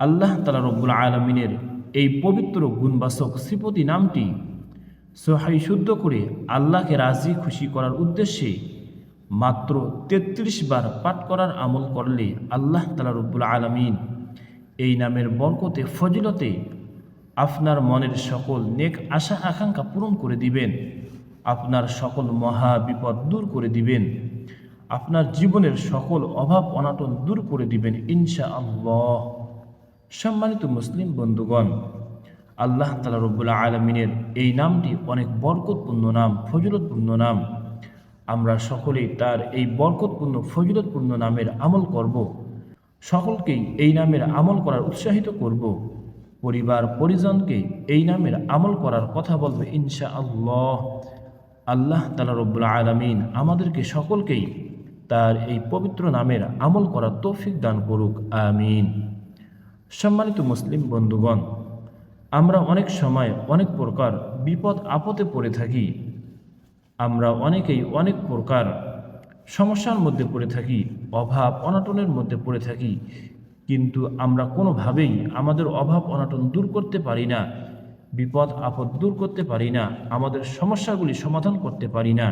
আল্লাহ তালা রব্বুল আলমিনের এই পবিত্র গুণবাসক শ্রীপতি নামটি সহাই শুদ্ধ করে আল্লাহকে রাজি খুশি করার উদ্দেশ্যে মাত্র ৩৩ বার পাঠ করার আমল করলে আল্লাহ তালা রব্বুল আলমিন এই নামের বরকতে, ফজিলতে আপনার মনের সকল নেক আশা, আকাঙ্ক্ষা পূরণ করে দিবেন। আপনার সকল মহা বিপদ দূর করে দিবেন। আপনার জীবনের সকল অভাব, অনাটন দূর করে দিবেন ইনশা আল্লাহ সম্মানিত মুসলিম বন্ধুগণ, আল্লাহ তালা রব্বুল্লাহ আলমিনের এই নামটি অনেক বরকতপূর্ণ নাম, ফজিলতপূর্ণ নাম। আমরা সকলেই তার এই বরকতপূর্ণ, ফজিলতপূর্ণ নামের আমল করব। সকলকেই এই নামের আমল করার উৎসাহিত করব। পরিবার পরিজনকে এই নামের আমল করার কথা বলবে ইনশা আল্লাহ আল্লাহ তালা রব্বুল আলমিন আমাদেরকে সকলকেই তার এই পবিত্র নামের আমল করার তৌফিক দান করুক, আমিন। সম্মানিত মুসলিম বন্ধুগণ, আমরা অনেক সময় অনেক প্রকার বিপদ আপদে পড়ে থাকি। আমরা অনেকেই অনেক প্রকার সমস্যার মধ্যে পড়ে থাকি, অভাব অনাটনের মধ্যে পড়ে থাকি। কিন্তু আমরা কোনোভাবেই আমাদের অভাব অনাটন দূর করতে পারি না, বিপদ আপদ দূর করতে পারি না, আমাদের সমস্যাগুলি সমাধান করতে পারি না।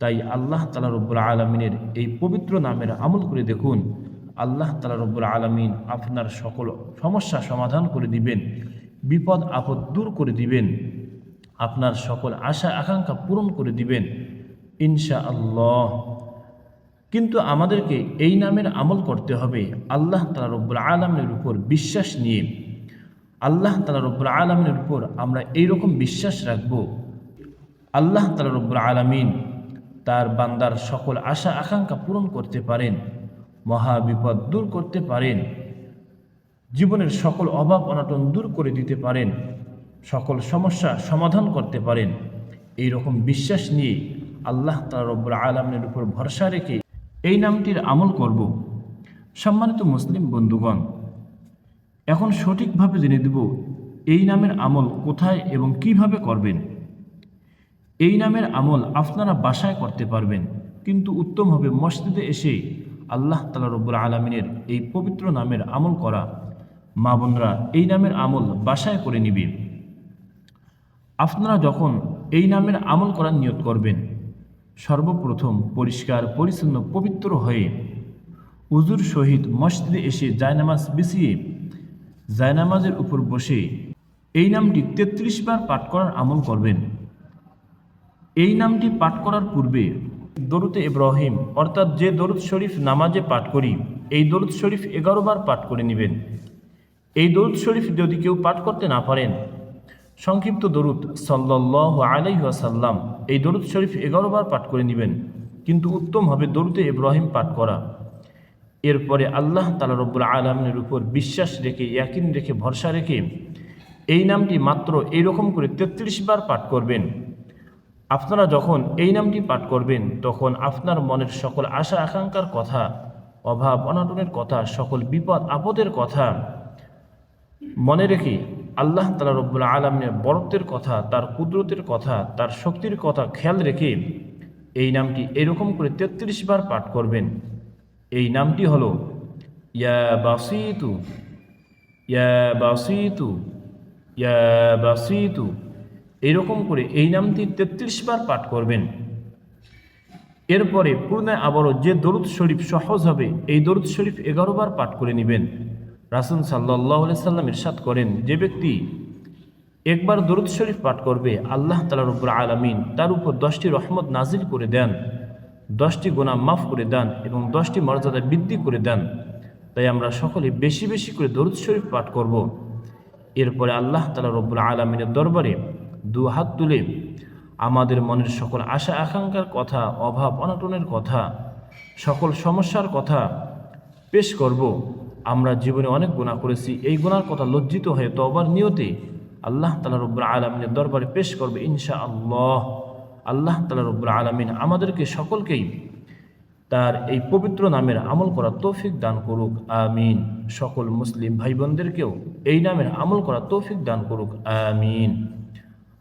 তাই আল্লাহ তালা রব্বুল আলমিনের এই পবিত্র নামের আমল করে দেখুন আল্লাহ তালা রব্বুল আলমিন আপনার সকল সমস্যা সমাধান করে দিবেন, বিপদ, আপদ দূর করে দিবেন, আপনার সকল আশা, আকাঙ্ক্ষা পূরণ করে দিবেন ইনশা আল্লাহ কিন্তু আমাদেরকে এই নামের আমল করতে হবে আল্লাহ তালা রব্বুল আলমের উপর বিশ্বাস নিয়ে। আল্লাহ তালা রব্বুল আলমিনের উপর আমরা এইরকম বিশ্বাস রাখব, আল্লাহ তালা রব্বুল আলমিন তার বান্দার সকল আশা, আকাঙ্ক্ষা পূরণ করতে পারেন। মহা বিপদ দূর করতে পারেন। জীবনের সকল অভাব অনাটন দূর করে দিতে পারেন। সকল সমস্যা সমাধান করতে পারেন। এই রকম বিশ্বাস নিয়ে আল্লাহ তালা রব্বুল আলমের উপর ভরসা রেখে এই নামটির আমল করব। সম্মানিত মুসলিম বন্ধুগণ, এখন সঠিকভাবে জেনে দেব এই নামের আমল কোথায় এবং কীভাবে করবেন। এই নামের আমল আপনারা বাসায় করতে পারবেন, কিন্তু উত্তম হবে মসজিদে এসে আল্লাহ তালা রব্বুল আলমিনের এই পবিত্র নামের আমল করা। মা বোনরা, এই নামের আমল বাসায় করে নিবে। আপনারা যখন এই নামের আমল করার নিয়ত করবেন, সর্বপ্রথম পরিষ্কার, পরিচ্ছন্ন, পবিত্র হয়ে উজুর সহিত মসজিদে এসে জায়নামাজ বিছিয়ে, জায়নামাজের উপর বসে এই নামটি তেত্রিশ বার পাঠ করার আমল করবেন। এই নামটি পাঠ করার পূর্বে দরুতে ইব্রাহিম, অর্থাৎ যে দরুদ শরীফ নামাজে পাঠ করি, এই দরুদ শরীফ এগারো বার পাঠ করে নেবেন। এই দরুদ শরীফ যদি কেউ পাঠ করতে না পারেন, সংক্ষিপ্ত দরুদ সাল্লাহ আলাইসাল্লাম এই দরুদ শরীফ এগারো বার পাঠ করে নেবেন, কিন্তু উত্তম হবে দরুদে ইব্রাহিম পাঠ করা। এরপরে আল্লাহ তালা রব্বুল আলমিনের উপর বিশ্বাস রেখে, ইয়াকিন রেখে, ভরসা রেখে, এই নামটি মাত্র এইরকম করে তেত্রিশ বার পাঠ করবেন। আপনারা যখন এই নামটি পাঠ করবেন, তখন আপনার মনের সকল আশা আকাঙ্ক্ষার কথা, অভাব অনাটনের কথা, সকল বিপদ আপদের কথা মনে রেখে আল্লাহ তালা রব্বুল আলমিনের বরত্বের কথা, তার কুদরতের কথা, তার শক্তির কথা খেয়াল রেখে এই নামটি এরকম করে তেত্রিশ বার পাঠ করবেন। এই নামটি হল, ইয়া বাসিতু ইয়া বাসিতু ইয়া বাসিতু। এরকম করে এই নামটি তেত্রিশ বার পাঠ করবেন। এরপরে পুনরায় আবারও যে দরুদ শরীফ সহজ হবে, এই দরুদ শরীফ এগারো বার পাঠ করে নেবেন। রাসুল সাল্লাহ সাল্লাম ইরশাদ করেন, যে ব্যক্তি একবার দরুদ শরীফ পাঠ করবে, আল্লাহ তালার উপর আলামিন তার উপর দশটি রহমত নাজিল করে দেন, দশটি গোনা মাফ করে দেন এবং দশটি মর্যাদা বৃদ্ধি করে দেন। তাই আমরা সকলে বেশি বেশি করে দরুদ শরীফ পাঠ করব। এরপরে আল্লাহ তালা রব্বুল আলমিনের দরবারে দু হাত তুলে আমাদের মনের সকল আশা, আকাঙ্ক্ষার কথা, অভাব, অনাটনের কথা, সকল সমস্যার কথা পেশ করব। আমরা জীবনে অনেক গুণা করেছি। এই গুণার কথা লজ্জিত হয়ে তবার নিয়তে আল্লাহ তালা রব্বুল আলমিনের দরবারে পেশ করবে ইনশা আল্লাহ আল্লাহ তালা রব্বুল আলমিন আমাদেরকে সকলকেই তার এই পবিত্র নামের আমল করা তৌফিক দান করুক, আমিন। সকল মুসলিম ভাই বোনদেরকেও এই নামের আমল করা তৌফিক দান করুক, আমিন।